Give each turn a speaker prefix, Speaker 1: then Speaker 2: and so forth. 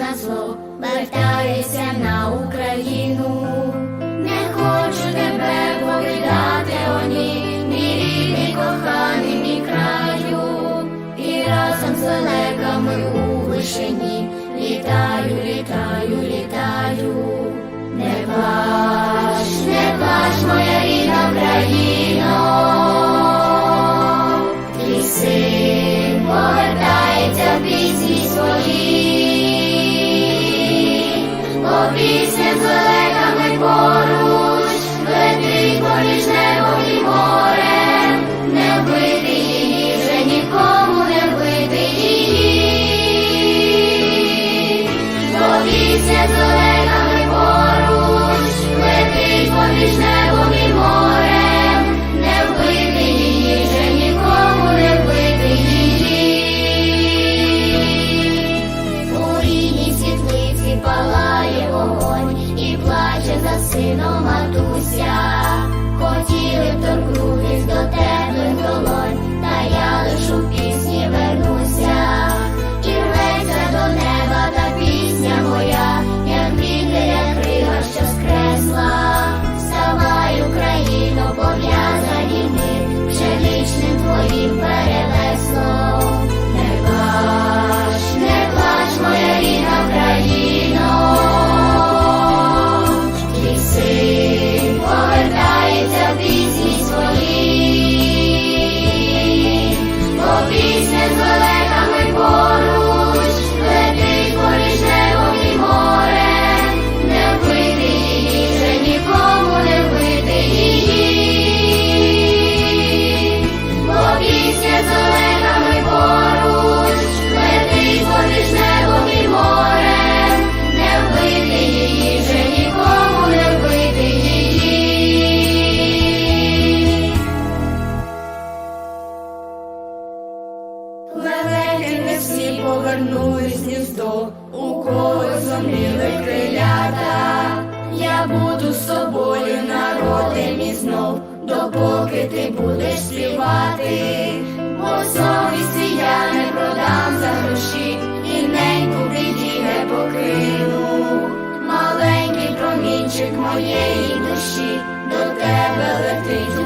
Speaker 1: на зло, вертаюся на Україну, не хочу тебе повідати, о ні, мій рідний, коханий мій краю, і разом з лелеками у вишині літаю, літаю, літаю, не плач, не плач, моя рідна країна. Повісім з лелеками.
Speaker 2: in all my зрозуміли крилята, я буду з собою народи мій знов, допоки ти будеш співати, бо совісті я не продам за гроші, і неньку біді не покину, маленький промінчик моєї душі до тебе летить.